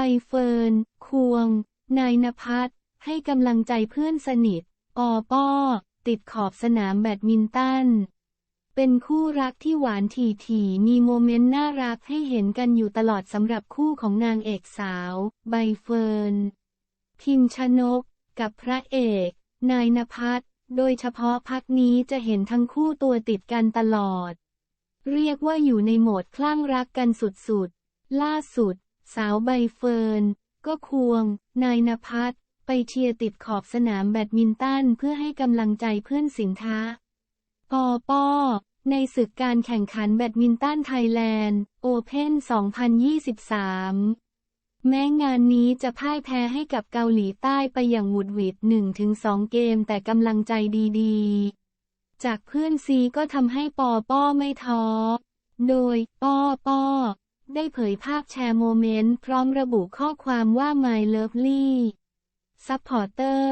ใบเฟิร์น ควง นายนภัสให้กำลังใจเพื่อนสนิท ออป้อ ติดขอบสนามแบดมินตัน เป็นคู่รักที่หวานถี่ถี่มีโมเมนต์น่ารักให้เห็นกันอยู่ตลอดสำหรับคู่ของนางเอกสาว ใบเฟิร์น พิมชนก กับพระเอก นายนภัสโดยเฉพาะพักนี้จะเห็นทั้งคู่ตัวติดกันตลอด เรียกว่าอยู่ในโหมดคลั่งรักกันสุดๆ ล่าสุด สาวใบเฟิร์น ก็ควง นายนภัสไปเชียร์ติดขอบสนามแบดมินตันเพื่อให้กำลังใจเพื่อนสินทะปอปอในศึกการแข่งขันแบดมินตันไทยแลนด์โอเพน2023 แม้งานนี้จะพ่ายแพ้ให้กับเกาหลีใต้ไปอย่างหวุดหวิด 1-2 เกมแต่กำลังใจดีๆ จากเพื่อนซีก็ทำให้ปอป้อไม่ท้อ โดย ป้อป้อ ได้เผยภาพแชร์โมเมนต์ พร้อมระบุข้อความว่า My Lovely Supporter